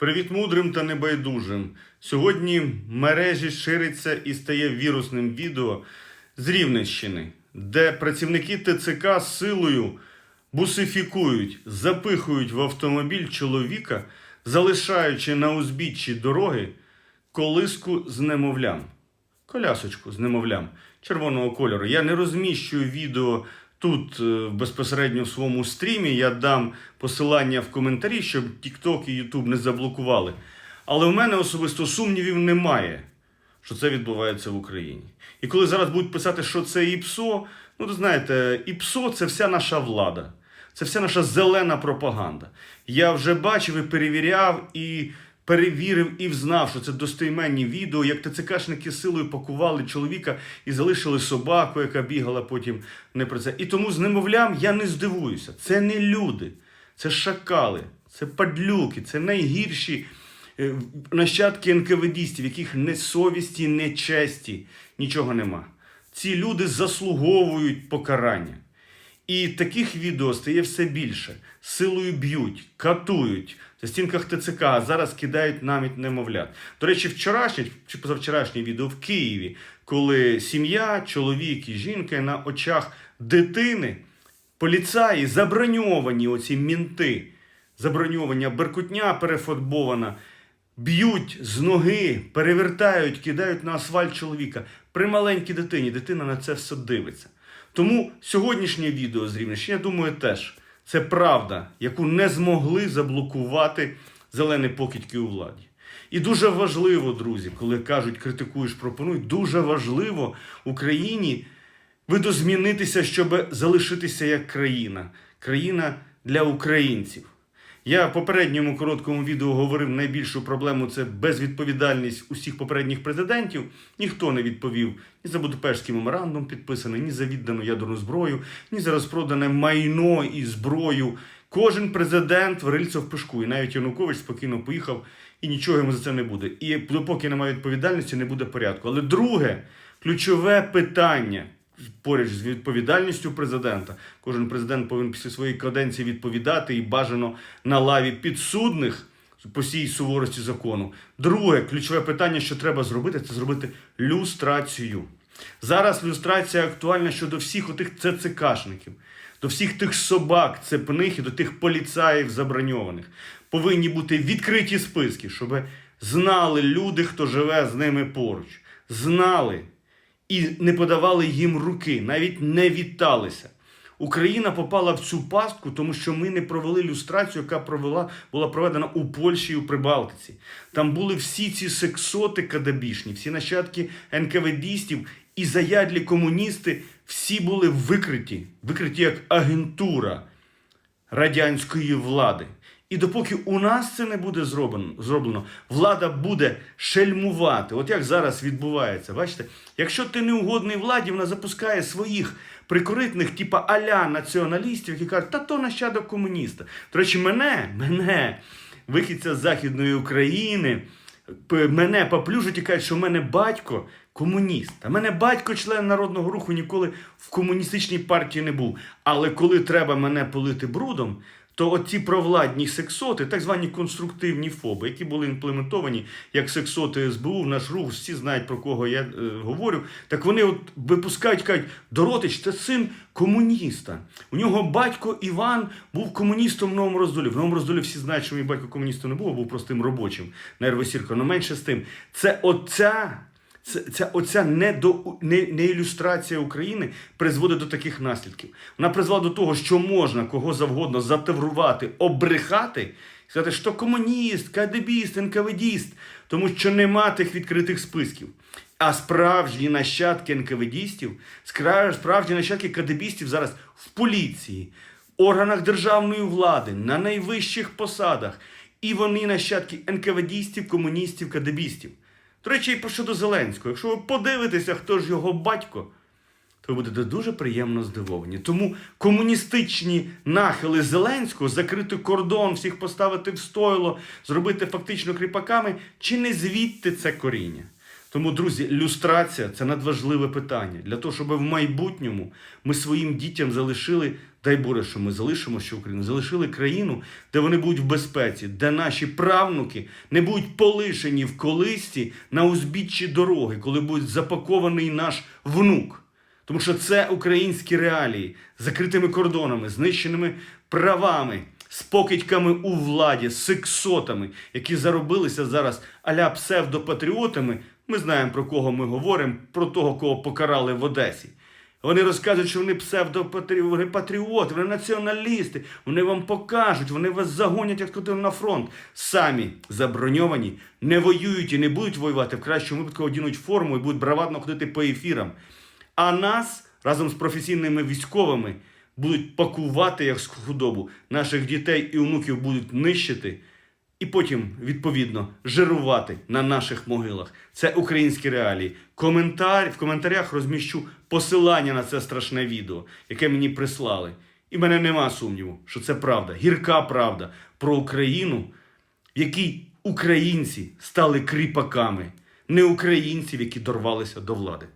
Привіт мудрим та небайдужим. Сьогодні мережі шириться і стає вірусним відео з Рівненщини, де працівники ТЦК силою бусифікують, запихують в автомобіль чоловіка, залишаючи на узбіччі дороги колиску з немовлям. Колясочку з немовлям червоного кольору. Я не розміщую відео тут е, безпосередньо в своєму стрімі. Я дам посилання в коментарі, щоб TikTok і YouTube не заблокували. Але в мене особисто сумнівів немає, що це відбувається в Україні. І коли зараз будуть писати, що це ІПСО, ну то знаєте, ІПСО це вся наша влада. Це вся наша зелена пропаганда. Я вже бачив і перевіряв, і перевірив і взнав, що це достойменні відео, як ТЦКшники силою пакували чоловіка і залишили собаку, яка бігала потім не про це. І тому з немовлям я не здивуюся. Це не люди, це шакали, це падлюки, це найгірші е, нащадки НКВДістів, яких не совісті, не честі, нічого нема. Ці люди заслуговують покарання. І таких відео стає все більше. Силою б'ють, катують. За стінках ТЦК а зараз кидають навіть немовлят. До речі, вчорашнє чи позавчорашнє відео в Києві, коли сім'я, чоловік і жінка на очах дитини, поліцаї, заброньовані оці мінти, заброньовання, беркутня перефотбована, б'ють з ноги, перевертають, кидають на асфальт чоловіка. При маленькій дитині дитина на це все дивиться. Тому сьогоднішнє відео з Рівненщини, я думаю, теж це правда, яку не змогли заблокувати зелені покидьки у владі. І дуже важливо, друзі, коли кажуть, критикуєш, пропонуй, дуже важливо Україні видозмінитися, щоб залишитися як країна. Країна для українців. Я в попередньому короткому відео говорив найбільшу проблему це безвідповідальність усіх попередніх президентів. Ніхто не відповів ні за Будапештський меморандум підписаний, ні за віддану ядерну зброю, ні за розпродане майно і зброю. Кожен президент варильця в пешку, і навіть Янукович спокійно поїхав, і нічого йому за це не буде. І допоки немає відповідальності, не буде порядку. Але друге, ключове питання поряд з відповідальністю президента. Кожен президент повинен після своєї каденції відповідати і бажано на лаві підсудних по всій суворості закону. Друге, ключове питання, що треба зробити, це зробити люстрацію. Зараз люстрація актуальна щодо всіх отих ЦЦКшників, до всіх тих собак, цепних і до тих поліцаїв заброньованих. Повинні бути відкриті списки, щоб знали люди, хто живе з ними поруч. Знали і не подавали їм руки, навіть не віталися. Україна попала в цю пастку, тому що ми не провели люстрацію, яка провела, була проведена у Польщі і у Прибалтиці. Там були всі ці сексоти кадабішні, всі нащадки НКВДістів і заядлі комуністи, всі були викриті, викриті як агентура радянської влади. І допоки у нас це не буде зроблено, влада буде шельмувати. От як зараз відбувається. Бачите, якщо ти не угодний владі, вона запускає своїх прикоритних, типа аля націоналістів, які кажуть, та то нащадок комуніста. До речі, мене, мене, вихідця з Західної України, мене поплюжать і кажуть, що в мене батько комуніст. А мене батько член народного руху ніколи в комуністичній партії не був. Але коли треба мене полити брудом, то оці провладні сексоти, так звані конструктивні фоби, які були імплементовані як сексоти СБУ в наш рух, всі знають про кого я е, говорю. Так вони от випускають, кажуть, Доротич, це син комуніста. У нього батько Іван був комуністом в новому роздолі. В новому роздолі всі знають, що мій батько комуністом не був, а був простим робочим на РВСірка. Ну менше з тим. Це оця. Це, ця оця недо, не, не ілюстрація України призводить до таких наслідків. Вона призвела до того, що можна кого завгодно затаврувати, обрехати, сказати, що комуніст, КДБіст, НКВДіст, тому що нема тих відкритих списків. А справжні нащадки НКВДістів, справжні нащадки КДБістів зараз в поліції, в органах державної влади, на найвищих посадах. І вони нащадки НКВДістів, комуністів, КДБістів. До речі, і про щодо Зеленського. Якщо ви подивитеся, хто ж його батько, то ви будете дуже приємно здивовані. Тому комуністичні нахили Зеленського, закрити кордон, всіх поставити в стойло, зробити фактично кріпаками, чи не звідти це коріння? Тому, друзі, люстрація це надважливе питання для того, щоб в майбутньому ми своїм дітям залишили Дай Боже, що ми залишимо ще Україну, залишили країну, де вони будуть в безпеці, де наші правнуки не будуть полишені в колисті на узбіччі дороги, коли буде запакований наш внук. Тому що це українські реалії з закритими кордонами, знищеними правами, з покидьками у владі, сексотами, які заробилися зараз аля псевдопатріотами. Ми знаємо про кого ми говоримо, про того, кого покарали в Одесі. Вони розказують, що вони псевдопатріоти, вони націоналісти. Вони вам покажуть, вони вас загонять, як сказати, на фронт. Самі заброньовані, не воюють і не будуть воювати. В кращому випадку одінуть форму і будуть бравадно ходити по ефірам. А нас разом з професійними військовими будуть пакувати як худобу. Наших дітей і онуків будуть нищити і потім, відповідно, жирувати на наших могилах. Це українські реалії. Коментар, в коментарях розміщу посилання на це страшне відео, яке мені прислали. І мене нема сумніву, що це правда, гірка правда про Україну, в якій українці стали кріпаками, не українців, які дорвалися до влади.